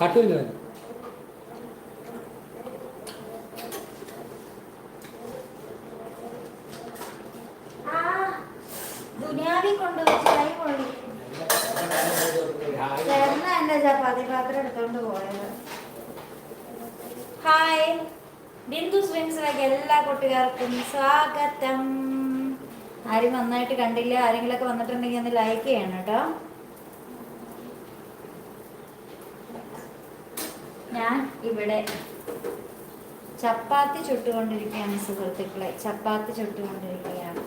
കട്ടില്ല ആ ദുനിയാവി പാത്രം പോയത്. ഹായ് ബിന്ദു സ്വിംസിലേക്ക് എല്ലാ കുട്ടികാർക്കും സ്വാഗതം. ആരും നന്നായിട്ട് കണ്ടില്ല. ആരെങ്കിലൊക്കെ വന്നിട്ടുണ്ടെങ്കിൽ ഒന്ന് ലൈക്ക് ചെയ്യണം കേട്ടോ. ഞാൻ ഇവിടെ ചപ്പാത്തി ചുട്ടുകൊണ്ടിരിക്കുകയാണ് സുഹൃത്തുക്കളെ. ചപ്പാത്തി ചുട്ടുകൊണ്ടിരിക്കുകയാണ്.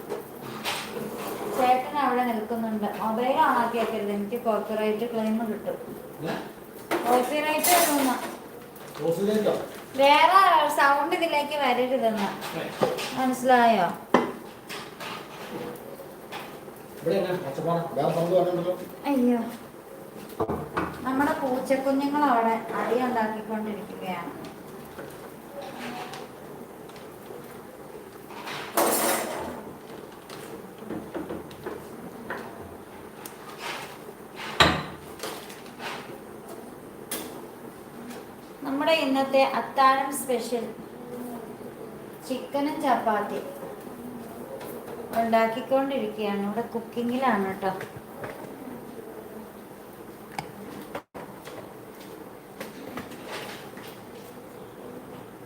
ചേട്ടൻ അവിടെ നിൽക്കുന്നുണ്ട്. മൊബൈൽ ഓൺ വെക്കരുത് എനിക്ക് കോപ്പിറൈറ്റ് ക്ലെയിം കിട്ടും. കോപ്പിറൈറ്റ് വേറെ സൗണ്ട് ഇതിലേക്ക് വരരുതെന്ന്. മനസ്സിലായോ? അയ്യോ. നമ്മുടെ പൂച്ചക്കുഞ്ഞുങ്ങൾ അവിടെ അടി ഉണ്ടാക്കിക്കൊണ്ടിരിക്കുകയാണ് നമ്മുടെ ഇന്നത്തെ അത്താഴം സ്പെഷ്യൽ ചിക്കനും ചപ്പാത്തി ഉണ്ടാക്കിക്കൊണ്ടിരിക്കുകയാണ്. ഇവിടെ കുക്കിങ്ങിലാണ് കേട്ടോ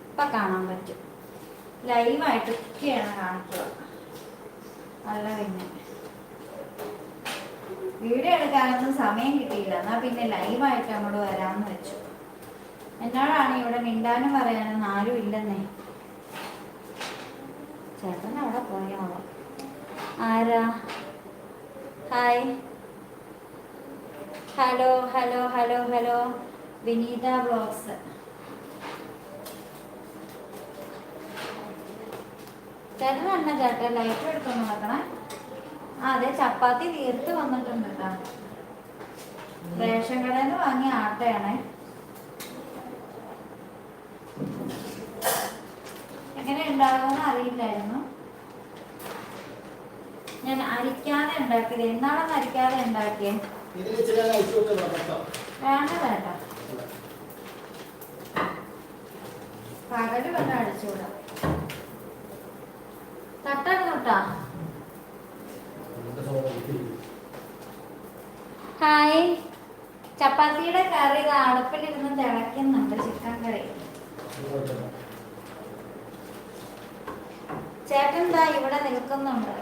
ഇപ്പൊ കാണാൻ പറ്റും ലൈവായിട്ട് ഒക്കെയാണ് കാണിക്കുക അല്ല പിന്നെ. വീഡിയോ എടുക്കാനൊന്നും സമയം കിട്ടിയില്ല. എന്നാ പിന്നെ ലൈവായിട്ട് അങ്ങോട്ട് വരാന്ന് വെച്ചു. എന്നോടാണ് ഇവിടെ മിണ്ടാനും പറയാനൊന്നും ആരും ഇല്ലെന്നേ. ചേട്ടൻ അവിടെ പോയോ ആരാ? Hi. Hello hello hello hello. Vineetha blogs. ചേട്ടൻ എണ്ണ ചേട്ടൻ ലൈറ്റ് എടുത്തു നോക്കണേ. ആ അതെ ചപ്പാത്തി തീർത്ത് വന്നിട്ടുണ്ട് കേട്ടോ റേഷൻ കടയിൽ നിന്ന് വാങ്ങിയ ആട്ടയാണേ. എങ്ങനെ ഉണ്ടാകുമെന്ന് അറിയില്ലായിരുന്നു. ഞാൻ അരിക്കാതെ ഉണ്ടാക്കിയത്. എന്നാണെന്ന് അരിക്കാതെ ഉണ്ടാക്കിയത് വേണ്ട വേണ്ട. പകൽ വല്ല അടിച്ചുകൂടാ. ഹായ്. ചപ്പാത്തിയുടെ കറി അടുപ്പിലിരുന്ന് തിളയ്ക്കുന്നുണ്ട് ചിക്കൻ കറി. ചേട്ടൻ ദാ ഇവിടെ നിൽക്കുന്നുണ്ട്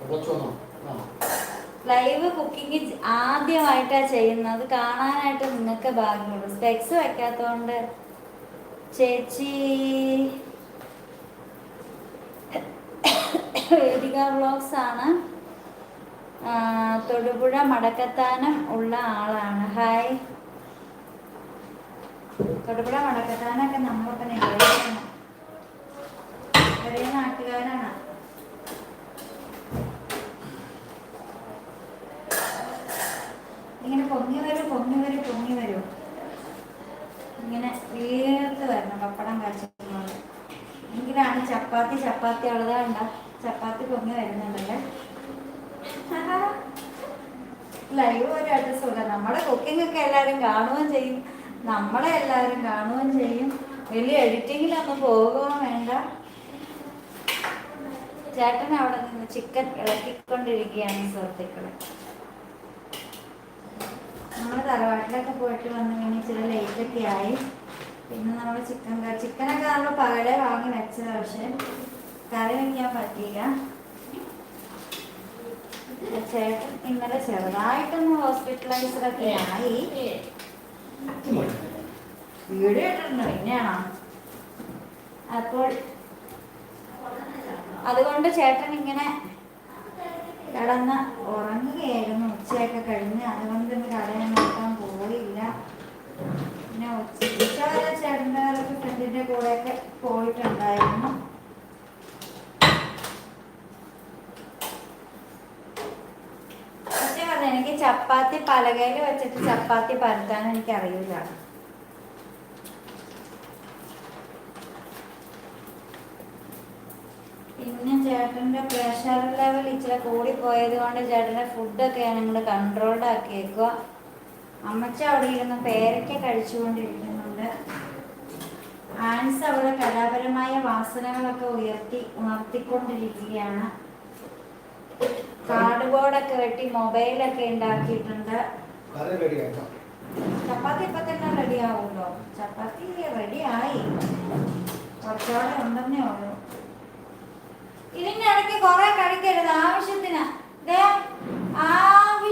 കുറച്ചൊന്നോ ആ ലൈവ് കുക്കിംഗ് ആദ്യമായിട്ടാണ് ചെയ്യുന്നത്. കാണാനായിട്ട് നിങ്ങൾക്ക് ഭാഗ്യമുള്ളൂ. സ്പെക്സ് വെക്കാത്തതുകൊണ്ട് ചേച്ചി വേദിക വ്ളോഗ്സ് ആണ്. തൊടുപുഴ മടക്കത്താനം ഉള്ള ആളാണ്. ഹായ് തൊടുപുഴ മടക്കത്താനൊക്കെ നമ്മളൊക്കെ ഒരേ നാട്ടുകാരാണ്. ഇങ്ങനെ പൊങ്ങി വരും പൊങ്ങി വരും പൊങ്ങി വരും. ഇങ്ങനെ വീർത്ത് വരണം പപ്പടം കാച്ചുന്നത് എങ്കിലാണ് ചപ്പാത്തി ചപ്പാത്തി ഉള്ളതാണ്ട ചപ്പാത്തി പൊങ്ങി വരുന്നുണ്ടല്ലേ? ലൈവ് ഒരു അഡ്രസ്സുമില്ല നമ്മുടെ കുക്കിംഗ് ഒക്കെ എല്ലാവരും കാണുകയും ചെയ്യും. നമ്മളെ എല്ലാവരും കാണുകയും ചെയ്യും. വലിയ എഡിറ്റിങ്ങിലൊന്നും പോകുകയും വേണ്ട. ചേട്ടൻ അവിടെ നിന്ന് ചിക്കൻ ഇളക്കിക്കൊണ്ടിരിക്കുകയാണ് സുഹൃത്തുക്കളെ. നമ്മൾ തറവാട്ടിലൊക്കെ പോയിട്ട് വന്നു കഴിഞ്ഞാൽ ഇച്ചിരി ലേറ്റ് ഒക്കെ ആയി. പിന്നെ നമ്മൾ ചിക്കൻ കറി ചിക്കനൊക്കെ നമ്മൾ പകലെ വാങ്ങി വെച്ചത് പക്ഷെ കറി വയ്ക്കാൻ പറ്റിയില്ല. ചേട്ടൻ ഇന്നലെ ചെറുതായിട്ടൊന്ന് ഹോസ്പിറ്റലൈസ്ഡൊക്കെ ആയി. വീട് ഇട്ടിട്ടുണ്ട് പിന്നെയാണോ? അപ്പോൾ അതുകൊണ്ട് ചേട്ടൻ ഇങ്ങനെ കിടന്ന് ഉറങ്ങുകയായിരുന്നു ഉച്ചയൊക്കെ കഴിഞ്ഞ്. അതുകൊണ്ട് ഇന്ന് പോയില്ല പിന്നെ ഉച്ചവരെ ഉച്ച വരെ ചേട്ടന്റെ ഫ്രണ്ടിന്റെ കൂടെയൊക്കെ പോയിട്ടുണ്ടായിരുന്നു. പക്ഷെ പറഞ്ഞ എനിക്ക് ചപ്പാത്തി പലകയിൽ വെച്ചിട്ട് ചപ്പാത്തി പരത്താൻ എനിക്ക് അറിയില്ല പിന്നെ ചേട്ടന്റെ പ്രഷർ ലെവൽ ഇച്ചിരി കൂടി പോയത് കൊണ്ട് ചേട്ടന്റെ ഫുഡൊക്കെ ഞങ്ങൾ കൺട്രോൾഡ് ആക്കിയേക്കുക അമ്മച്ച അവിടെ ഇരുന്ന് പേരയ്ക്ക കഴിച്ചുകൊണ്ടിരിക്കുന്നുണ്ട്. ആൻസ് അവിടെ കലാപരമായ വാസനകളൊക്കെ ഉയർത്തി ഉണർത്തിക്കൊണ്ടിരിക്കുകയാണ്. കാർഡ് ബോർഡൊക്കെ വെട്ടി മൊബൈലൊക്കെ ഉണ്ടാക്കിയിട്ടുണ്ട്. ചപ്പാത്തി ഇപ്പൊ തന്നെ റെഡി ആവുമല്ലോ ചപ്പാത്തി റെഡി ആയി. കുറച്ചോടെ ഉണ്ടെന്നേ ഉള്ളൂ. ഇതിന്റെ ഇടയ്ക്ക് കുറെ കഴിക്കരുത് ആവശ്യത്തിന്. ദേ,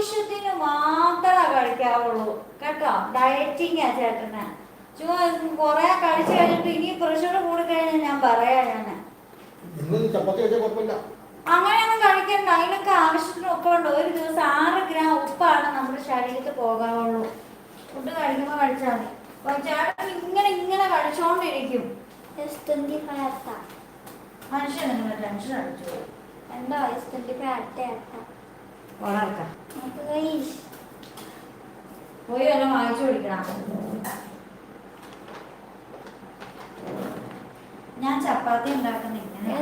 ആവശ്യത്തിന് മാത്രമേ കഴിക്കാവുള്ളൂ കേട്ടോ? ഡയറ്റിങ് ആ ചേട്ടന്. ചുമ്മാ കുറെ കഴിച്ചു കഴിഞ്ഞിട്ട് ഇനി പ്രഷർ കൂടി കഴിഞ്ഞാൽ ഞാൻ പറയാ ഞാൻ കുഴപ്പമില്ല. അങ്ങനെയൊന്നും കഴിക്കണ്ട. അതിനൊക്കെ ആവശ്യത്തിന് ഉപ്പുണ്ട് ഒരു ദിവസം ആറ് ഗ്രാം ഉപ്പാണ് നമ്മുടെ ശരീരത്തിൽ പോകാവുള്ളൂ. ഫുഡ് കഴിക്കുമ്പോൾ കഴിച്ചാൽ മതി. അപ്പൊ ചേട്ടൻ ഇങ്ങനെ ഇങ്ങനെ കഴിച്ചോണ്ടിരിക്കും മനുഷ്യൻ ടെൻഷൻ അടിച്ചു എന്താ? ട്വന്റി ഫൈവ് പോയി വല്ലതും വാങ്ങിച്ചു കുടിക്കണം ഞാൻ ചപ്പാത്തി ഉണ്ടാക്കുന്ന ഇങ്ങനെ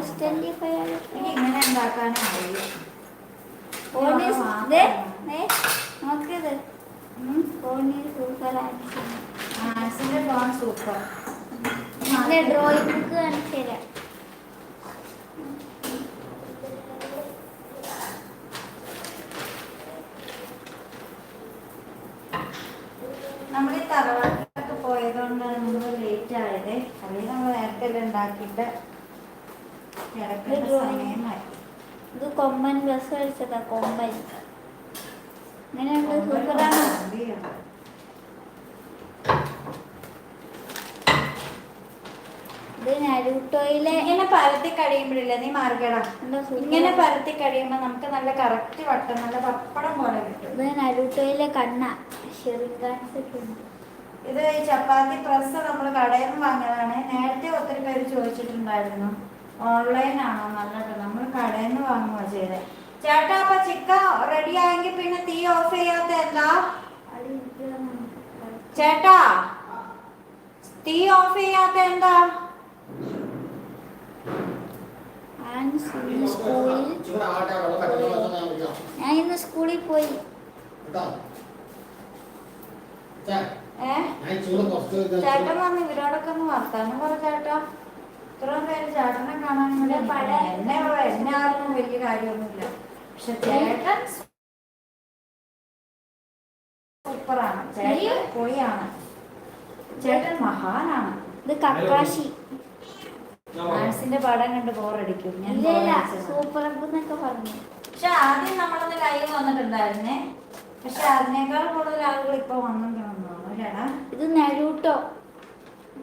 ഇങ്ങനെ ഉണ്ടാക്കാനേ അറിയൂ. നോക്കിയത്. സൂപ്പർ ആൻസിന്റെ ഫോൺ സൂപ്പർ ഡ്രോയിങ് കാണിച്ചു തരാം നമ്മൾ ഈ തറവാട്ടിലൊക്കെ പോയതുകൊണ്ടാണ് നമ്മൾ ലേറ്റ് ആയത് അല്ലെങ്കിൽ നമ്മൾ നേരത്തെ എല്ലാം ഉണ്ടാക്കിയിട്ട് ഇത് കൊമ്പൻ ബസ് കളിച്ചതാ കൊമ്പൻ. ഇങ്ങനെയുണ്ട് സൂപ്പറാണ്? ഇത് നരൂട്ടോയിലെ ഇങ്ങനെ പരത്തി കഴിയുമ്പോഴില്ലേ നീ മാർഗട? ഇങ്ങനെ പരത്തി കഴിയുമ്പോ നമുക്ക് നല്ല കറക്റ്റ് വട്ടം നല്ല പപ്പടം പോലെ കിട്ടും. ഇത് നരുട്ടോയിലെ കണ്ണ. ശരി കാണിച്ചിട്ടുണ്ട് ഇത് ഈ ചപ്പാത്തി പ്രസ് നമ്മൾ കടയിൽ നിന്ന് വാങ്ങിയതാണ്. നേരത്തെ ഒത്തിരി പേര് ചോദിച്ചിട്ടുണ്ടായിരുന്നു. ഓൺലൈൻ ആണോ നല്ലത്? നമ്മൾ കടയിൽ നിന്ന് വാങ്ങുക ചെയ്തത് ചേട്ടാ അപ്പൊ ചിക്കൻ റെഡി ആയെങ്കിൽ പിന്നെ തീ ഓഫ് ചെയ്യാത്ത എന്താ. ചേട്ടാ തീ ഓഫ് ചെയ്യാത്ത എന്താ? ഞാൻ ഇന്ന് സ്കൂളിൽ പോയി. ചേട്ടൻ വന്ന് ഇവരോടൊക്കെ ഒന്ന് വർത്താനം പറ ചേട്ടാ. ഇത്രയും പേര് ചേട്ടനെ കാണാൻ ഇവിടെ ഇവിടെ എന്നെ എന്നെ ആർക്കും വലിയ കാര്യമൊന്നുമില്ല. പക്ഷെ ചേട്ടൻ സൂപ്പറാണ്. ചേട്ടൻ പൊളിയാണ്. ചേട്ടൻ മഹാനാണ്. ഇത് കക്കാശി ആൻസിന്റെ പടം കണ്ട് ബോറടിക്കും. ഞാൻ സൂപ്പർ എന്നൊക്കെ പറഞ്ഞു. പക്ഷെ ആദ്യം നമ്മളൊന്ന് ലൈവ് വന്നിട്ടുണ്ടായിരുന്നേ. പക്ഷെ അതിനേക്കാൾ കൂടുതൽ ആളുകൾ ഇപ്പൊ ചേട്ടാ ഇത് നരൂട്ടോ.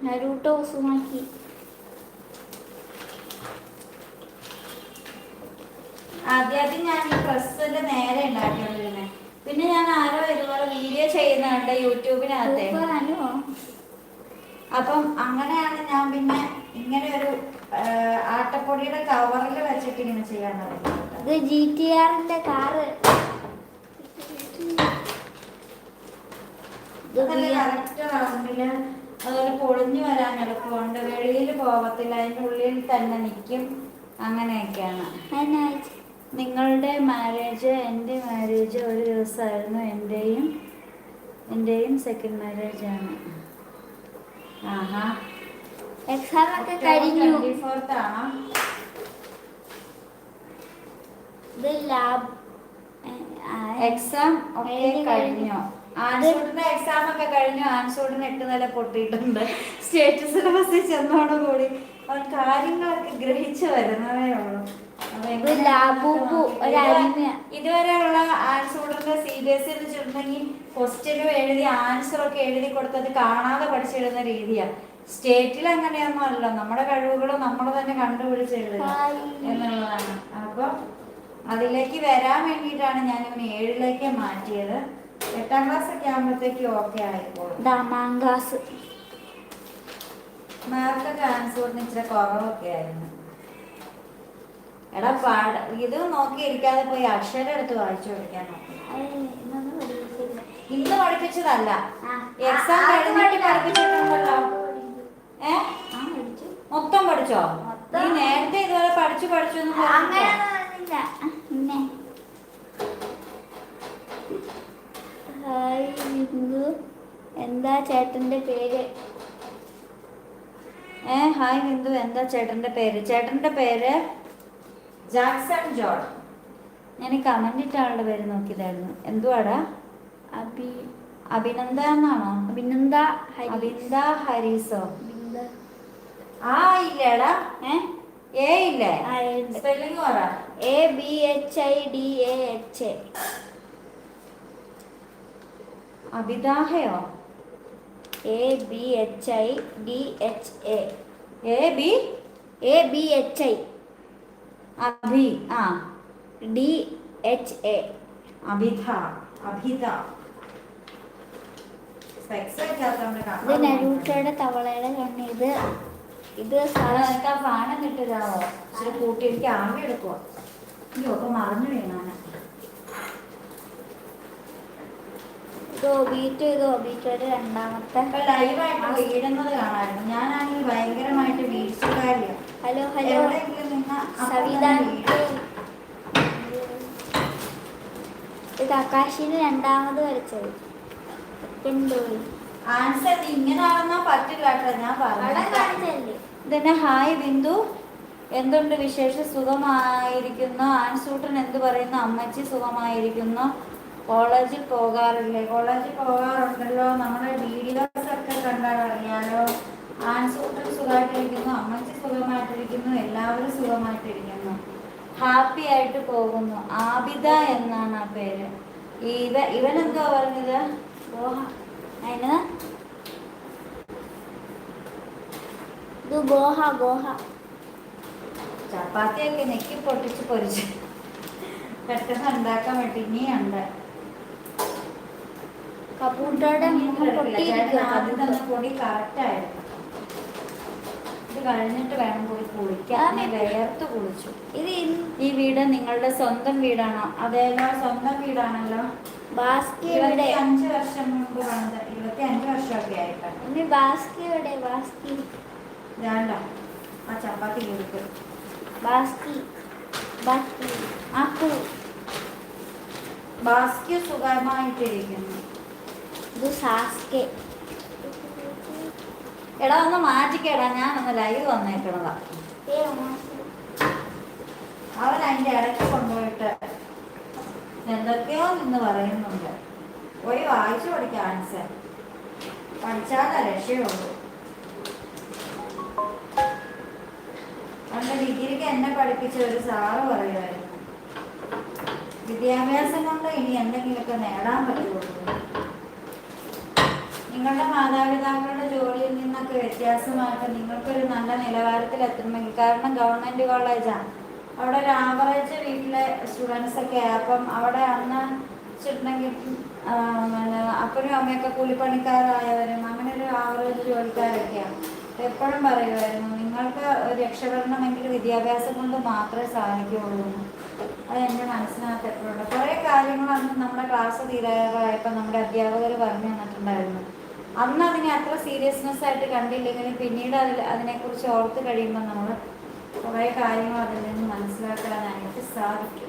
നരൂട്ടോ ഉസുമാക്കി ആദ്യാദ്യം ഞാൻ ഈ പ്രസ്സിന്റെ നേരെ ഉണ്ടാക്കിക്കൊണ്ടിരുന്നത് പിന്നെ ഞാൻ ആരോ ഇതുപോലെ വീഡിയോ ചെയ്യുന്നുണ്ട് യൂട്യൂബിനകത്തെ. അപ്പം അങ്ങനെയാണ് ഞാൻ പിന്നെ ഇങ്ങനെ ഒരു ആട്ടപ്പൊടിയുടെ കവറിൽ വെച്ചിട്ട് ഇങ്ങനെ ചെയ്യാൻ തുടങ്ങിയത്. ഇത് ജി ടി ആറിന്റെ കാറ് കറക്റ്റ് റൗണ്ടിൽ അതുപോലെ പൊളിഞ്ഞു വരാൻ എളുപ്പമുണ്ട് വെളിയിൽ പോകത്തില്ല. അതിന്റെ ഉള്ളിൽ തന്നെ നിൽക്കും. അങ്ങനെയൊക്കെയാണ്. നിങ്ങളുടെ മാരേജ് എന്റെ മാരേജ് ഒരു ദിവസമായിരുന്നു എന്റെയും എന്റെയും സെക്കൻഡ് മാരേജ് ആണ്. ആഹാ. എക്സാം ഒക്കെ കഴിഞ്ഞു. ട്വന്റി ഫോർത്ത് ആണോ? ഇത് ലാബ് എക്സാം ഒക്കെ കഴിഞ്ഞു, കഴിഞ്ഞു ആൻസൂട്ടിന്റെ എക്സാം ഒക്കെ കഴിഞ്ഞു. ആൻസൂട്ടിന് എട്ട് നില പൊട്ടിയിട്ടുണ്ട്. സ്റ്റേറ്റ് സിലബസിൽ ചെന്നോടുകൂടി അവൻ കാര്യങ്ങളൊക്കെ ഗ്രഹിച്ചു വരുന്നതേ ഉള്ളൂ. ഇതുവരെയുള്ള ആൻസൂട്ടിന്റെ സി ബി എസ് സിയിൽ വെച്ചിട്ടുണ്ടെങ്കിൽ ക്വസ്റ്റ്യനും എഴുതി ആൻസർ ഒക്കെ എഴുതി കൊടുത്തത് കാണാതെ പഠിച്ചിടുന്ന രീതിയാണ് സ്റ്റേറ്റിൽ അങ്ങനെയൊന്നും അല്ല. നമ്മുടെ കഴിവുകൾ നമ്മൾ തന്നെ കണ്ടുപിടിച്ച് എഴുതുക എന്നുള്ളതാണ്. അപ്പൊ അതിലേക്ക് വരാൻ വേണ്ടിയിട്ടാണ് ഞാൻ ഇവന് ഏഴിലേക്ക് മാറ്റിയത്. എട്ടാം ക്ലാസ് ഒക്കെ ആകുമ്പോഴത്തേക്ക് ഓക്കെ ആയിക്കോളും. ഇതാ മാങ്കാസ് മാർക്കൊക്കെ ആൻസറിന് ഇച്ചിരി കുറവൊക്കെ ആയിരുന്നു. എടാ പാട. ഇത് നോക്കിയിരിക്കാതെ പോയി അക്ഷരം എടുത്ത് വായിച്ചു പഠിക്കാൻ നോക്കി. ഇന്ന് പഠിപ്പിച്ചതല്ല. എക്സാം കഴിഞ്ഞിട്ട്. പഠിപ്പിച്ചിട്ടുണ്ടല്ലോ. ഏ? മൊത്തം പഠിച്ചോ? നീ നേരത്തെ ഇതുപോലെ പഠിച്ചു പഠിച്ചു എന്ന് പറഞ്ഞിട്ടോ? ബിന്ദു എന്താ ചേട്ടന്റെ പേര്? ഏ ഹായ് ബിന്ദു എന്താ ചേട്ടന്റെ പേര്? ചേട്ടന്റെ പേര്? Jackson John. ഞാൻ കമന്റ് ഇട്ട ആളുടെ പേര് നോക്കിയതായിരുന്നു. എന്തുവാടാ? അഭി അഭിനന്ദ എന്നാണോ? അഭിനന്ദ അഭിന്ദ ഹരീസോ? ആ ഇല്ലടാ. ഏ? ഏ ഇല്ലേ? സ്പെല്ലിംഗ് പറ. A B H I D A H. A അഭിദാഹയോ? A B H I D H A A B A B H I അഭി ആ. ഡി എച്ച് എ അഭിധ അഭിത ഇത് നരൂട്ടയുടെ തവളയുടെ കണ്ണ്. ഇത് ഇത് സാധനം കിട്ടിയതാവോ ഇച്ചിരി കൂട്ടി എനിക്ക് ആവി എടുക്കുക അയ്യോ അപ്പൊ മറന്നു വീണാണ് ഇത് ഒബീറ്റ് ഇത് ഒബീറ്റയുടെ രണ്ടാമത്തെ ലൈവായിട്ട് വീഴുന്നത് കാണാമായിരുന്നു ഞാനാണെങ്കിൽ ഭയങ്കരമായിട്ട് വീഴ്ചക്കാരിയാണ് ഹലോ ഹലോ. ഇത് ആകാശിന് രണ്ടാമത് വരച്ചത്. കൊണ്ടുപോയി ആൻസർ പറ്റില്ല കേട്ടോ ഞാൻ പറഞ്ഞു ഇതന്നെ? ഹായ് ബിന്ദു. എന്തുണ്ട് വിശേഷം? സുഖമായിരിക്കുന്നു. ആൻസൂട്ടൻ എന്ത് പറയുന്നു? അമ്മച്ചി സുഖമായിരിക്കുന്നു. കോളേജിൽ പോകാറില്ലേ? കോളേജിൽ പോകാറുണ്ടല്ലോ. നമ്മുടെ വീഡിയോസ് ഒക്കെ കണ്ടാൽ അറിയാലോ. ആൻസൂട്ടൻ സുഖമായിട്ടിരിക്കുന്നു അമ്മച്ചി സുഖമായിട്ടിരിക്കുന്നു എല്ലാവരും സുഖമായിട്ടിരിക്കുന്നു. ഹാപ്പി ആയിട്ട് പോകുന്നു. ആബിദ എന്നാണ് ആ പേര്. ഇവ ഇവനെന്തോ പറഞ്ഞത്? അതിന്? ഇത് ഗോഹ ഗോഹ. ചപ്പാത്തിയൊക്കെ നെക്കി പൊട്ടിച്ച് പൊരിച്ച് പെട്ടെന്ന് ഉണ്ടാക്കാൻ വേണ്ടി ഇനിയുണ്ട്. കപ്പൂട്ടയുടെ മുഖം പൊട്ടിയിരിക്കുക ആദ്യം പൊടി കറക്റ്റ് ആയിരുന്നു ഇത് കഴിഞ്ഞിട്ട് വേണം പോയി കുളിക്കാൻ. വേർത്ത് കുളിച്ചു. ഇത് ഈ വീട് നിങ്ങളുടെ സ്വന്തം വീടാണോ? അതേലോ സ്വന്തം വീടാണല്ലോ. ബാസ്കി അഞ്ച് വർഷം മുമ്പ് വന്നത്. ഇരുപത്തി അഞ്ച് വർഷമൊക്കെ ആയിട്ടാണ്. ഇനി ബാസ്കി ബാസ്കി. വേണ്ട ആ ചപ്പാത്തി കൊടുക്കും ബാസ്കി. ബാസ്കി. അപ്പു ബാസ്ക്യു സുഖമായിട്ടിരിക്കുന്നു. ഇത് സാസ്കെ എടാ ഒന്ന് മാറ്റിക്കേടാ. ഞാനൊന്ന് ലൈവ് വന്നേക്കണതാ. അവൻ അതിന്റെ ഇടയ്ക്ക് കൊണ്ടുപോയിട്ട് എന്തൊക്കെയോ നിന്ന് പറയുന്നുണ്ട്. പോയി വായിച്ചു പഠിക്കാം ആൻസർ പഠിച്ചാലേ രക്ഷയുള്ളൂ. പണ്ട് ഡിഗ്രിക്ക് എന്നെ പഠിപ്പിച്ച ഒരു സാറ് പറയുമായിരുന്നു വിദ്യാഭ്യാസം കൊണ്ട് ഇനി എന്തെങ്കിലുമൊക്കെ നേടാൻ പറ്റുള്ളൂ നിങ്ങളുടെ മാതാപിതാക്കളുടെ ജോലിയിൽ നിന്നൊക്കെ വ്യത്യാസമായിട്ട് നിങ്ങൾക്കൊരു നല്ല നിലവാരത്തിൽ എത്തണമെങ്കിൽ കാരണം ഗവൺമെന്റ് കോളേജാണ്. അവിടെ ഒരു ആവറേജ് വീട്ടിലെ സ്റ്റുഡൻസ് ഒക്കെ അപ്പം അവിടെ അന്ന് വെച്ചിട്ടുണ്ടെങ്കിൽ അപ്പനും അമ്മയൊക്കെ കൂലിപ്പണിക്കാരായവരും അങ്ങനെ ഒരു ആവറേജ് ജോലിക്കാരൊക്കെയാണ്. എപ്പോഴും പറയുമായിരുന്നു നിങ്ങൾക്ക് രക്ഷപ്പെടണമെങ്കിൽ വിദ്യാഭ്യാസം കൊണ്ട് മാത്രമേ സാധിക്കുകയുള്ളൂ. അത് എന്റെ മനസ്സിനകത്ത് എപ്പോഴുണ്ട് കുറേ കാര്യങ്ങൾ അന്ന് നമ്മുടെ ക്ലാസ് തീരാറായപ്പോൾ നമ്മുടെ അധ്യാപകർ പറഞ്ഞു തന്നിട്ടുണ്ടായിരുന്നു. അന്ന് അതിനെ അത്ര സീരിയസ്നെസ് ആയിട്ട് കണ്ടില്ലെങ്കിലും പിന്നീട് അതിൽ അതിനെക്കുറിച്ച് ഓർത്ത് കഴിയുമ്പോൾ നമ്മൾ കുറേ കാര്യങ്ങൾ അതിൽ നിന്ന് മനസ്സിലാക്കാനായിട്ട് സാധിക്കും.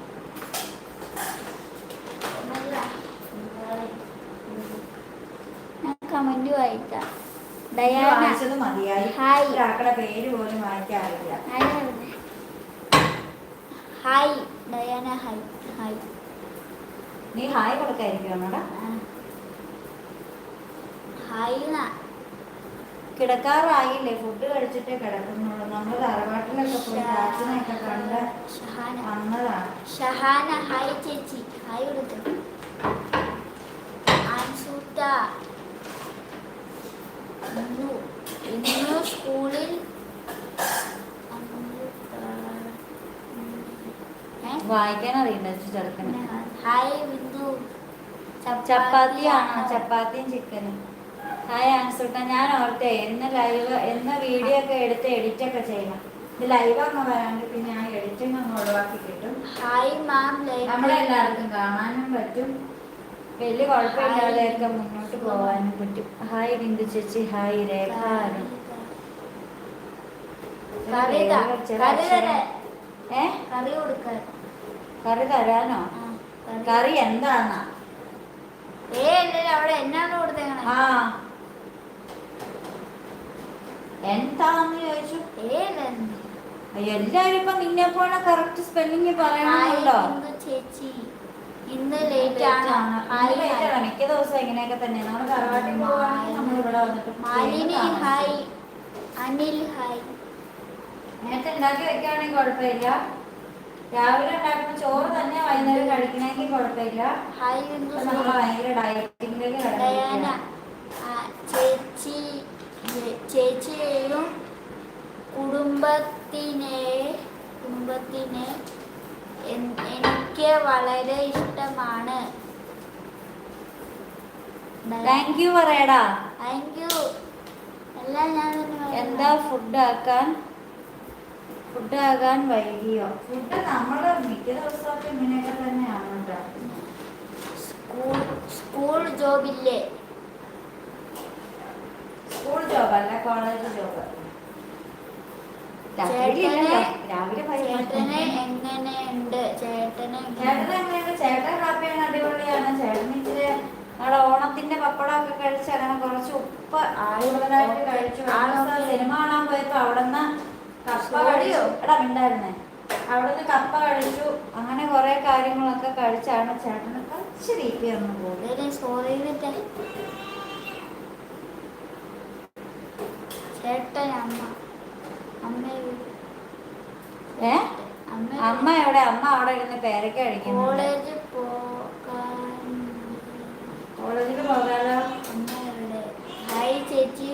കമന്റ് വായിക്കാം. ഡയാന. ഹായ്. പേര് പോലും വായിക്കാറില്ല? Hi Diana. ഹായ്. ഹായ്. നീ ഹായ് കൊടുക്കായിരിക്കും. കിടക്കാറായില്ലേ? ഫുഡ് കഴിച്ചിട്ടേ കിടക്കുന്നുള്ളൂ. നമ്മൾ തറവാട്ടിലൊക്കെ പോയി ചാച്ചനെയൊക്കെ കണ്ട് വന്നതാണ്. ഷഹാന. ഹായ് ചേച്ചി. ഹായ് കൊടുത്തു. ഇന്നു സ്കൂളിൽ? വായിക്കാൻ അറിയണ്ട ചെറുക്കന് ഹായ് ബിന്ദു ചപ്പാത്തിയാണോ? ചപ്പാത്തിയും ചിക്കനും ഹായ് ആൻസുട്ട ഞാൻ ഓർത്തെ എന്ന ലൈവ് എന്ന വീഡിയോ ഒക്കെ എടുത്ത് എഡിറ്റ് ഒക്കെ ചെയ്യണം. ഇത് ലൈവ് അങ്ങ് വരാണ്ട് പിന്നെ ആ എഡിറ്റിംഗ് അങ്ങ് ഒഴിവാക്കി കിട്ടും. ഹായ് മാം നമ്മളെല്ലാവർക്കും കാണാനും പറ്റും. വലിയ കുഴപ്പമില്ലാതെയൊക്കെ മുന്നോട്ട് പോകാനും പറ്റും. ഹായ് ബിന്ദു ചേച്ചി. ഹായ് രേഖ. കറി കറി അക്ഷരം- ഏ? കറി കൊടുക്കാൻ. കറി തരാനോ? കറി. എന്താന്നാ? ഏ അവിടെ എന്നാണ് കൊടുത്തേക്കണേ? ആ. എന്താന്ന് ചോദിച്ചു? എല്ലാരും ഇപ്പൊ നിന്നെ പോലെ കറക്റ്റ് സ്പെല്ലിങ് പറയണമല്ലോ ചേച്ചി. ഇന്ന് ലേറ്റ് ആണ്. മിക്ക ദിവസം ഇങ്ങനെയൊക്കെ തന്നെ. നമ്മൾ തറവാട്ടിൽ പോവാണെങ്കിൽ നമ്മൾ ഇവിടെ വന്നിട്ട് മാലിനി ഹായ്. അനിൽ ഹായ്. നേരത്തെ ഉണ്ടാക്കി വെക്കുകയാണെങ്കിൽ കുഴപ്പമില്ല. രാവിലെ ഉണ്ടാക്കുന്ന ചോറ് തന്നെ വൈകുന്നേരം കഴിക്കണമെങ്കിൽ കുഴപ്പമില്ല. നമ്മൾ ഭയങ്കര ഡയറ്റിംഗിലേക്ക് ചേച്ചി ചേച്ചിയെയും കുടുംബത്തിനെ കുടുംബത്തിനെ എനിക്ക് വളരെ ഇഷ്ടമാണ്. താങ്ക് യു പറയടാ. താങ്ക് യു എല്ലാം ഞാൻ. എന്താ ഫുഡ് ആക്കാൻ ഫുഡ് ആകാൻ വൈകിയോ? ഫുഡ് നമ്മൾ മിക്ക ദിവസമൊക്കെ ഇങ്ങനെയൊക്കെ തന്നെയാണ് സ്കൂൾ സ്കൂൾ ജോബില്ലേ? സ്കൂൾ ജോബ് അല്ല കോളേജ് ജോബ്. എങ്ങനെയുണ്ട്? ചേട്ടൻ ഹാപ്പിയാണ് അടിപൊളിയാണ്. ചേട്ടൻ ഇച്ചിരി നമ്മുടെ ഓണത്തിന്റെ പപ്പടമൊക്കെ കഴിച്ച് അങ്ങനെ കുറച്ച് ഉപ്പ് കൂടുതലായിട്ട് കഴിച്ചു. സിനിമ കാണാൻ പോയപ്പോ അവിടുന്ന് കപ്പ? കഴിച്ചു. എടാ മിണ്ടായിരുന്നേ. അവിടുന്ന് കപ്പ കഴിച്ചു. അങ്ങനെ കുറെ കാര്യങ്ങളൊക്കെ കഴിച്ചാണ് ചേട്ടന് കുറച്ച് രീതി ഒന്ന് പോകും ചേട്ടൻ അമ്മ അമ്മ ഏ? അമ്മ എവിടെ? അമ്മ അവിടെ ഇരുന്ന് പേരക്ക കഴിക്കുന്നു കോളേജിൽ പോകാൻ കോളേജിൽ പോകാലോ? അമ്മ എവിടെ? ഹായ് ചേച്ചി.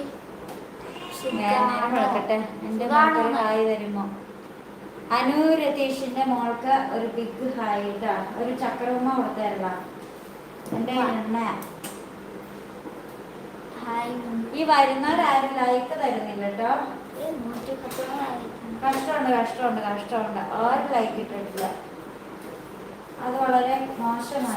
ഞാൻ എന്റെ ഹായ് തരുമോ അനു രതീഷിന്റെ മോൾക്ക് ഒരു ബിഗ് ഹായ് ഒരു ചക്രവുമ്മ കൊടുത്തരല്ല എന്റെ എണ്ണ ഈ വരുന്നവരാരും ലൈക്ക് തരുന്നില്ല കേട്ടോ കഷ്ടമുണ്ട് കഷ്ടമുണ്ട് കഷ്ടമുണ്ട്. ആരും ലൈക്ക് ഇട്ടിട്ടില്ല. അത് വളരെ മോശമാണ്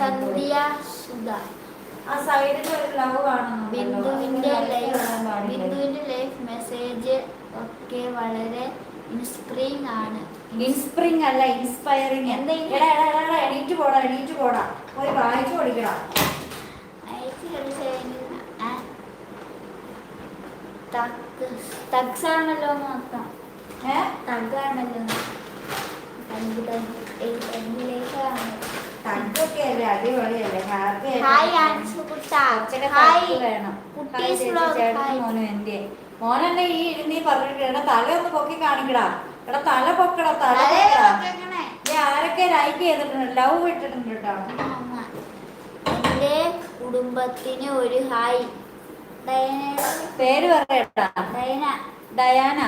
ആ സൈഡിൽ ഒരു ലവ് കാണുന്നു ബിന്ദുവിന്റെ ലൈഫ് ബിന്ദുവിന്റെ ലൈഫ് മെസ്സേജ് ഒക്കെ വളരെ ഇൻസ്പിറിംഗ് ആണ്. ഇൻസ്പിറിംഗ് അല്ല ഇൻസ്പയറിംഗ് എന്തെങ്കിലും എണീറ്റ് പോടാ എണീറ്റ് പോടാ. പോയി വായിച്ചു കൊടുക്കടാ അയച്ച് കളിച്ചതിന് ആ, തഗ് തഗ്സ് ആണല്ലോ മൊത്തം ഏ? തഗ് തഗ് ഏയ് തഗ്ഗിലേക്കാണ് തഗ്ഗൊക്കെ അല്ലേ? അടിപൊളിയല്ലേ? ഹാപ്പി ഹായ് വേണം. കുട്ടീസ് മോനും എന്റെ മോനെന്നെ ഈ ഇരുന്നീ പറഞ്ഞിട്ട് തല ഒന്ന് പൊക്കി കാണിക്കടാ. എടാ തല പൊക്കടാ തല ഈ പൊക്കടാ. നീ ആരൊക്കെ ലൈക്ക് ചെയ്തിട്ടുണ്ട്? ലവ് ഇട്ടിട്ടുണ്ട്? കേട്ടോ. കുടുംബത്തിന് ഒരു ഹായ് പേര് പറയട്ടാ. ഡയന.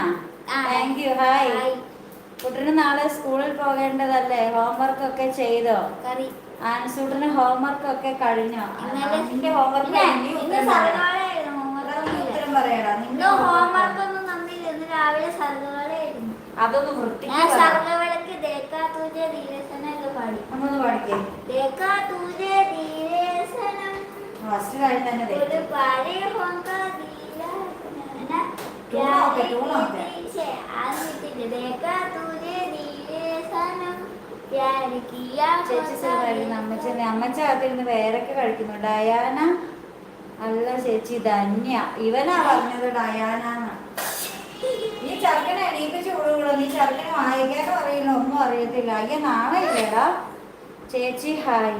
താങ്ക് യു ഹായ് കുട്ടിന് നാളെ സ്കൂളിൽ പോകേണ്ടതല്ലേ? ഹോംവർക്ക് ഒക്കെ ചെയ്തോ? ആൻസൂട്ടിന് ഹോംവർക്ക് ഒക്കെ കഴിഞ്ഞോ? നിന്റെ ഹോംവർക്ക് അതൊന്ന് തുജെ ഫസ്റ്റ് അമ്മച്ച അകത്തിരുന്ന് വേറൊക്കെ കഴിക്കുന്നു ഡയാന അല്ല ചേച്ചി ധന്യ. ഇവനാ പറഞ്ഞത് ഡയാന നീ ചെറുക്കനെ എണീപ്പിച്ച് ചൂടുകളോ നീ ചെറുക്കനെ വായിക്കാനും അറിയില്ല ഒന്നും അറിയത്തില്ല. അയ്യ നാണയില്ലേടാ. ചേച്ചി ഹായ്.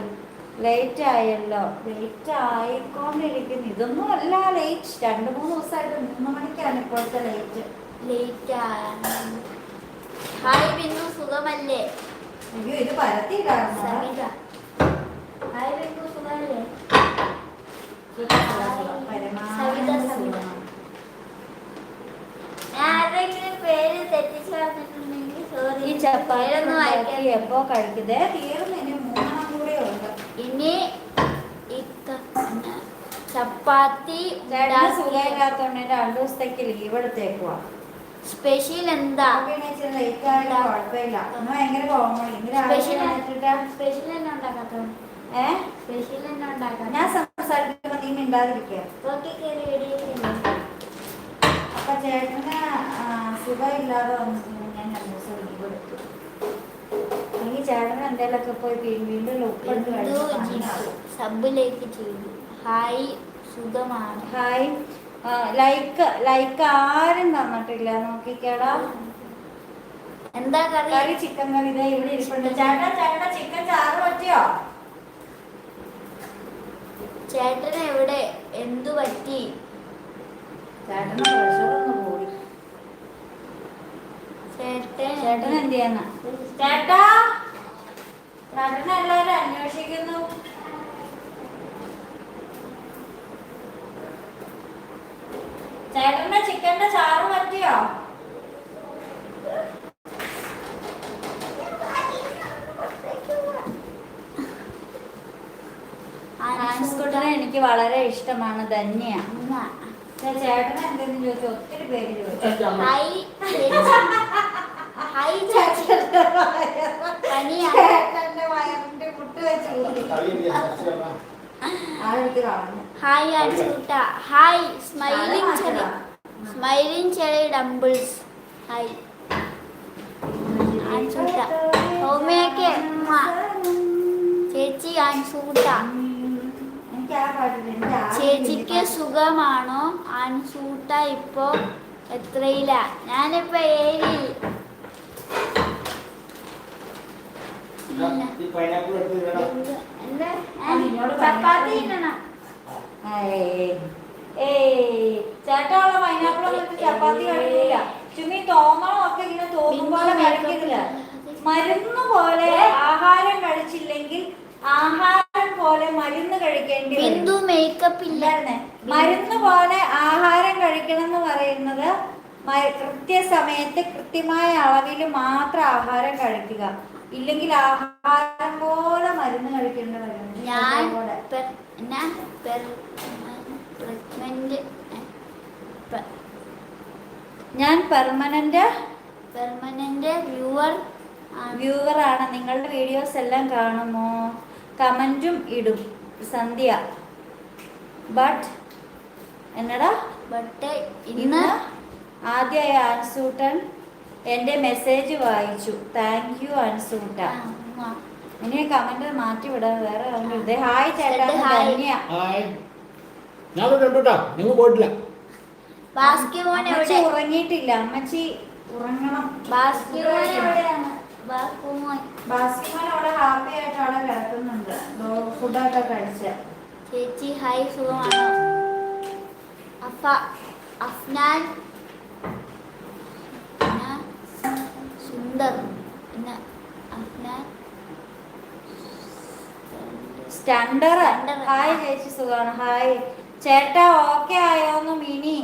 ലേറ്റ് ആയല്ലോ. ലേറ്റ് ആയിക്കൊണ്ടിരിക്കുന്നു. ഇതൊന്നും അല്ല ലേറ്റ് രണ്ട് മൂന്ന് ദിവസമായിട്ട് മൂന്ന് മണിക്കാണ് ഇപ്പോഴത്തെ ലേറ്റ് ലേറ്റ് ഹായ് ബിന്ദു സുഖമല്ലേ? അയ്യോ ഇത് പരത്തി സവിത. ഹായ് ബിന്ദു സുഖമല്ലേ? സവിത സവിത. ഞാൻ ആരുടെയെങ്കിലും പേര് തെറ്റിച്ച് പറഞ്ഞിട്ടുണ്ടെങ്കിൽ സോറി ഈ ചപ്പാത്തി എപ്പോ കഴിക്കുന്നേ? തീർന്നു ഇനി കൂടെ ഉണ്ട്. ഇനി ചപ്പാത്തി സുഖമില്ലാത്തോണ്ട് രണ്ടു ദിവസത്തേക്ക് ലീവ് എടുത്തേക്കുവാ. സ്പെഷ്യൽ എന്താ? കുഴപ്പമില്ല. ഭയങ്കര സ്പെഷ്യൽ എന്നാ ഉണ്ടാക്കാത്ത? ഏ? സ്പെഷ്യൽ എന്നാ ഉണ്ടാക്കാത്ത? ഞാൻ സംസാരിക്കുമ്പോ നീ മിണ്ടാതിരിക്കുക അപ്പൊ ചേട്ടന് സുഖമില്ലാതെ വന്നിട്ടുണ്ടെങ്കിൽ ഞാൻ രണ്ടു ദിവസം ലീവ് എടുത്തു. ചേട്ടന് എന്തെങ്കിലുമൊക്കെ പോയി വീണ്ടും. സബിലേക്ക് ചെയ്തു ഹായ് സുഖമാണ്? ഹായ്. ലൈക്ക് ലൈക്ക് ആരും തന്നിട്ടില്ല. നോക്കിക്കേടാ. എന്താ കറി? കറി ചിക്കൻ കറി. ഇതാ ഇവിടെ ഇരിപ്പുണ്ട്. ചേട്ടാ ചേട്ടാ ചിക്കൻ ചാറ് പറ്റിയോ? ചേട്ടന് എവിടെ? എന്തു പറ്റി? ചേട്ടന് പ്രഷർ കൂടി ചേട്ടൻ ചേട്ടൻ എന്ത് ചെയ്യാന്ന? ചേട്ടാ! ചേട്ടനെ എല്ലാവരും അന്വേഷിക്കുന്നു ചേട്ടന്റെ ചിക്കന്റെ ചാറ് പറ്റിയോ ആൻസ്കുട്ടനെ എനിക്ക് വളരെ ഇഷ്ടമാണ് ധന്യ ചേട്ടൻ ചേട്ടനെ എന്തെന്ന് ചോദിച്ചു ഒത്തിരി പേര് ചോദിച്ചു ഹായ് ഹായ് ചേച്ചി hi Ansootta hi. Smiling cherry smiling cherry dumbbells. Hi. Ansootta സൗമ്യക്ക് ഉമ്മ. ചേച്ചി അൻസൂട്ട ചേച്ചിക്ക് സുഖമാണോ? അൻസൂട്ട ഇപ്പോ എത്രയില്ല ഞാനിപ്പോ ഏഴിൽ ഈ പൈനാപ്പിൾ എടുത്ത് ഇടണം. എന്താ ആ, നിന്നോട് ചപ്പാത്തി. തിന്നണം ഏയ്. ഏയ്. ചേട്ടാ ഉള്ള പൈനാപ്പിൾ ഒന്നും ചപ്പാത്തി കഴിക്കില്ല ചുമി ഒക്കെ ഇങ്ങനെ തോന്നും പോലെ കഴിക്കില്ല മരുന്ന് പോലെ ആഹാരം കഴിച്ചില്ലെങ്കിൽ ആഹാരം പോലെ മരുന്ന് കഴിക്കേണ്ടി ബിന്ദു മേക്കപ്പ് ഇല്ല ഇല്ലായിരുന്നേ. മരുന്ന് പോലെ ആഹാരം കഴിക്കണം എന്ന് പറയുന്നത് കൃത്യസമയത്ത് കൃത്യമായ അളവിൽ മാത്രം ആഹാരം കഴിക്കുക ഇല്ലെങ്കിൽ ആഹാരം പോലെ മരുന്ന് കഴിക്കേണ്ടതായിരുന്നു വരും. ഞാൻ അതുപോലെ. പെർ ഞാൻ പെർ ഞാൻ പെർമനന്റ് പെർമനന്റ് വ്യൂവർ വ്യൂവർ ആണ്. നിങ്ങളുടെ വീഡിയോസ് എല്ലാം കാണുമോ? കമന്റും ഇടും സന്ധ്യ. ബട്ട് എന്നടാ? ബട്ട് ഇന്ന് ആദ്യ ആദ്യമായി അൻസൂട്ടൻ എന്റെ മെസ്സേജ് വായിച്ചു. Thank you Ansootta. ഇനി കമന്റ് മാറ്റി വിടാൻ വേറെ. ഹായ് ചേട്ടാ. ധന്യ. പോയിട്ടില്ല. അമ്മച്ചി ഉറങ്ങിയിട്ടില്ല. അമ്മച്ചി ഉറങ്ങണം. ബാസ്കിമോൻ എവിടെയാണ്? അവിടെ ഹാപ്പി ആയിട്ട് അവിടെ കിടക്കുന്നുണ്ട്. ഫുഡൊക്കെ കഴിച്ച്. ചേച്ചി ഹായ് സുഖമാണോ? അഫ അഫ്നാൻ പിന്നെ സുന്ദർ പിന്നെ അഫ്നാൻ. ഹായ് ചേച്ചി സുഖാണ് ഹായ് ചേട്ടാ okay ആയോന്ന് Mini?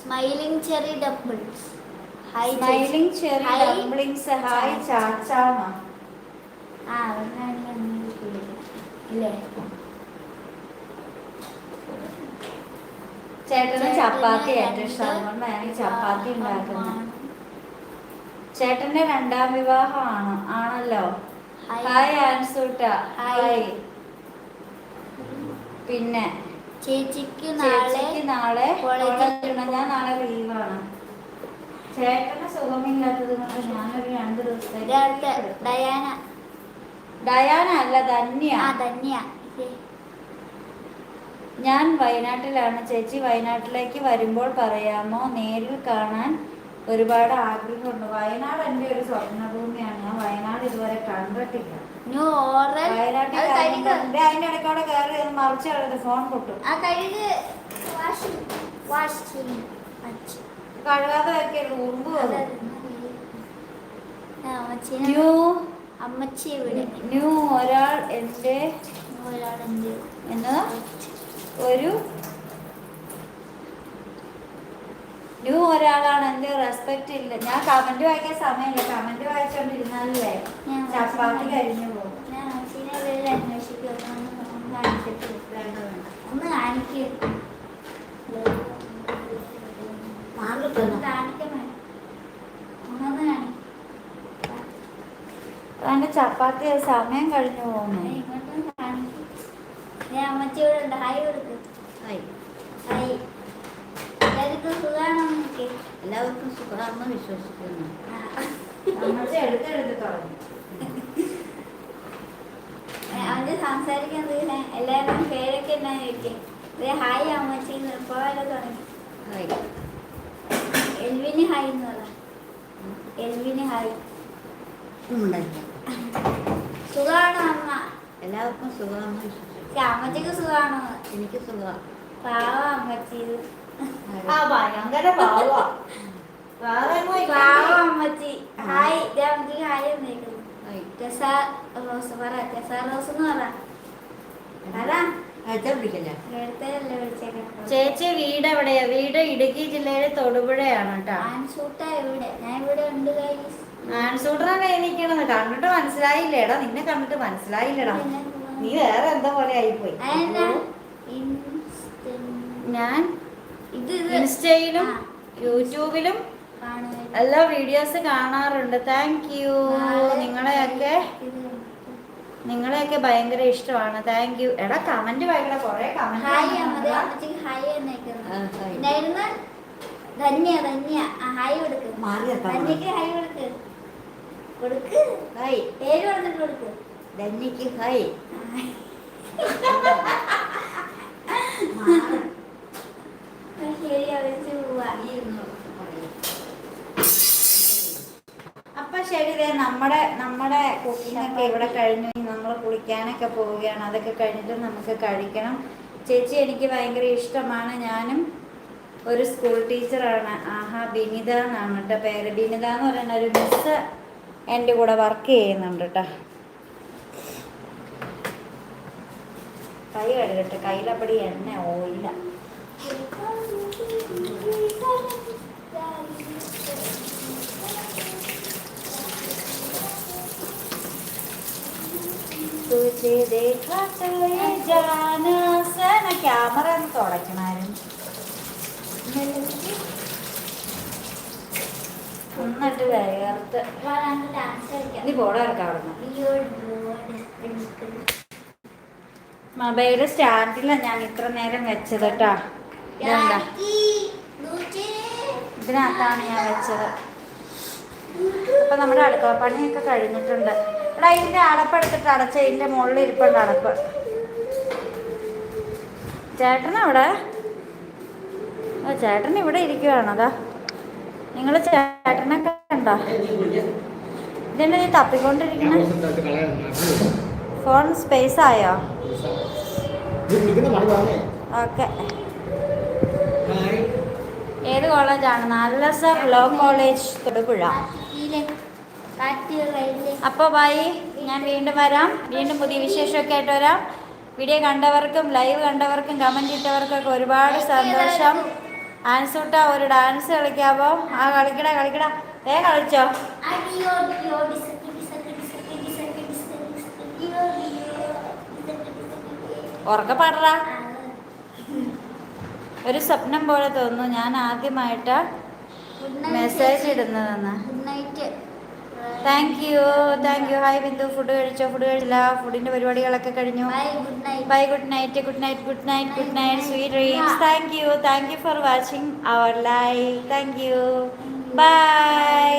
Smiling cherry doubles hi smiling cherry. Dumplings hi ചാച്ചാണോ ആ അവനാണ് ഇല്ലേ? ചേട്ടന് ചപ്പാത്തി ഏറ്റവും ഇഷ്ടമാണ് ഇഷ്ടം ചപ്പാത്തി ഉണ്ടാക്കുന്നത്. ചേട്ടന്റെ രണ്ടാം വിവാഹമാണ് ആണല്ലോ? ഹായ്. ആൻസൂട്ട. ഹായ്. പിന്നെ? ചേച്ചിക്ക് നാളെ ചേച്ചിക്ക് നാളെ ഞാൻ നാളെ ലീവാണ്. ചേട്ടന് സുഖമില്ലാത്തത് കൊണ്ട് ഞാനൊരു രണ്ട് ദിവസത്തേക്ക് ഡയാന. ഡയാന അല്ല ധന്യ. ധന്യ. ഞാൻ വയനാട്ടിലാണ്. ചേച്ചി വയനാട്ടിലേക്ക് വരുമ്പോൾ പറയാമോ? നേരിൽ കാണാൻ ഒരുപാട് ആഗ്രഹമുണ്ട്. വയനാട് എന്റെ ഒരു സ്വപ്നഭൂമിയാണ് ഞാൻ വയനാട് ഇതുവരെ കണ്ടിട്ടില്ല. വയനാട്ടിൽ ഇടയ്ക്കോടെ കയറി മറിച്ച് കളയത് ഫോൺ പൊട്ടും. കഴുകാതെ ഉറുമ്പ് ന്യൂ അമ്മച്ചി ന്യൂ ഒരാൾ എന്റെ എന്താ ഒരു ന്യൂ ഒരാളാണ് എന്റെ റെസ്പെക്ട് ഇല്ല. ഞാൻ കമന്റ് വായിക്കാൻ സമയമില്ല. കമന്റ് വായിച്ചോണ്ടിരുന്നാലേ ഞാൻ ചപ്പാത്തി കഴിഞ്ഞു പോകും. ഞാൻ അന്വേഷിക്കും. ഒന്ന് കാണിക്കും. കാണിക്കാൻ ചപ്പാത്തി സമയം കഴിഞ്ഞു പോകുന്നു ഞാൻ അമ്മച്ചിയോട് ഉണ്ട്. ഹായ് കൊടുക്കും. ഹായ് എല്ലാവർക്കും സുഖമാണോ എല്ലാവർക്കും സുഖമാണെന്ന് വിശ്വസിക്കുന്നു. അമ്മച്ചി എടുത്തെടുത്ത് തുടങ്ങി സംസാരിക്കാൻ തീരെ പേരൊക്കെ എന്നാ ചോദിക്കും? ഹായ് അമ്മച്ചി പോലെ തുടങ്ങി. ഹായ് എൽവിന് ഹായ് എന്ന് പറ. എൽവിന് ഹായ് സുഖമാണോ സുഖാണോ അമ്മ? എല്ലാവർക്കും സുഖമാണെന്ന് വിശ്വസിക്കുന്നു. അമ്മച്ചിക്ക് എനിക്ക് സുഖമാണ് പാവ അമ്മച്ചി. ആ ഭയങ്കര പാവാ. വേറെ പാവ അമ്മച്ചി. ഹായ് ഇത് അമ്മച്ചിക്ക് ഹായ് എന്നേക്കുന്നു ഹായ്. ടെസ റോസ് പറ ടെസ റോസ് എന്ന് പറ. പറ. അടുത്ത വിളിക്കല്ലേ ചേച്ചി വീട് എവിടെയാ? വീട് ഇടുക്കി ജില്ലയിലെ തൊടുപുഴയാണ് കേട്ടോ. ആൻസൂട്ടാ ഇവിടെ. ഞാൻ ഇവിടെ ഉണ്ട് ഗൈസ് ആൻസൂട്ടറാ കൈ നിൽക്കണത് കണ്ടിട്ട് മനസ്സിലായില്ലേടാ. നിന്നെ കണ്ടിട്ട് മനസ്സിലായില്ലടാ. നീ വേറെ എന്താ പോലെ ആയിപ്പോയി? പോയി ഞാൻ ഇൻസ്റ്റയിലും യൂട്യൂബിലും. എല്ലാ വീഡിയോസ് കാണാറുണ്ട്. താങ്ക് യു നിങ്ങളെയൊക്കെ നിങ്ങളെയൊക്കെ ഭയങ്കര ഇഷ്ടമാണ്. താങ്ക് യു എടാ കമന്റ് ഭയങ്കര കൊറേ കമന്റ് ഹായ് എന്നേക്കുന്നു ഹായ്. ഉണ്ടായിരുന്ന ധന്യ ധന്യ. ഹായ് കൊടുക്ക്. പേര് പറഞ്ഞിട്ട് കൊടുക്ക്. ധന്യക്ക് ഹൈ അപ്പൊ ശരി നമ്മുടെ നമ്മുടെ കുക്കിങ്ങൊക്കെ ഇവിടെ കഴിഞ്ഞു. നമ്മൾ കുളിക്കാനൊക്കെ പോവുകയാണ്. അതൊക്കെ കഴിഞ്ഞിട്ട് നമുക്ക് കഴിക്കണം. ചേച്ചി എനിക്ക് ഭയങ്കര ഇഷ്ടമാണ്. ഞാനും ഒരു സ്കൂൾ ടീച്ചറാണ് ആഹാ ബിനിത എന്നാണ് കേട്ടോ പേര്. ബിനിത എന്ന് പറയുന്ന ഒരു മിസ് എന്റെ കൂടെ വർക്ക് ചെയ്യുന്നുണ്ട് കേട്ടോ. കൈ കഴുകട്ടെ കയ്യിലപ്പടി എണ്ണ ഓയില്ല तुझे देखा तो ये जाना സന ക്യാമറ ഒന്ന് തുടക്കണായിരുന്നു ഒന്നിട്ട് വേർത്ത് നീ ബോർഡ് ഇറക്കാം അവിടെ നിന്ന് മൊബൈൽ സ്റ്റാൻഡിലാണ് ഞാൻ ഇത്ര നേരം വെച്ചത് കേട്ടാ. ഇതെന്താ. ഇതിനകത്താണ് ഞാൻ വെച്ചത്. അപ്പൊ നമ്മുടെ അടുക്കള പണിയൊക്കെ കഴിഞ്ഞിട്ടുണ്ട്. എടാ ഇതിന്റെ അടപ്പെടുത്തിട്ട് അടച്ച ഇതിന്റെ മുകളിൽ ഇരിപ്പുണ്ട് അടപ്പ്. ചേട്ടനവിടെ ആ ചേട്ടൻ ഇവിടെ ഇരിക്കുവാണ്. ഇരിക്കുവാണതാ നിങ്ങൾ ചേട്ടനൊക്കെ ഉണ്ടോ ഇതെന്നെ നീ തപ്പിക്കൊണ്ടിരിക്കണ ഫോൺ സ്പേസ് ആയോ? ഓക്കെ. ഏത് കോളേജാണ്? നല്ല സർ ലോ കോളേജ് തൊടുപുഴ. അപ്പോൾ ബൈ ഞാൻ വീണ്ടും വരാം. വീണ്ടും പുതിയ വിശേഷമൊക്കെ ആയിട്ട് വരാം. വീഡിയോ കണ്ടവർക്കും ലൈവ് കണ്ടവർക്കും കമന്റ് ഇട്ടവർക്കൊക്കെ ഒരുപാട് സന്തോഷം. ആൻസൂട്ട ഒരു ഡാൻസ് കളിക്കാവോ? ആ കളിക്കടാ കളിക്കടാ. ഏ കളിച്ചോ. ഉറക്കെ പാടറാ ഒരു സ്വപ്നം പോലെ തോന്നുന്നു. ഞാൻ ആദ്യമായിട്ട് message. ഇടുന്നതെന്ന്. Thank you thank you hi Bindu. Food കഴിച്ചോ? ഫുഡ് കഴിച്ചില്ല. ഫുഡിന്റെ പരിപാടികളൊക്കെ കഴിഞ്ഞു. Bye good night good night good night good night sweet dreams thank you thank you for watching our live thank you bye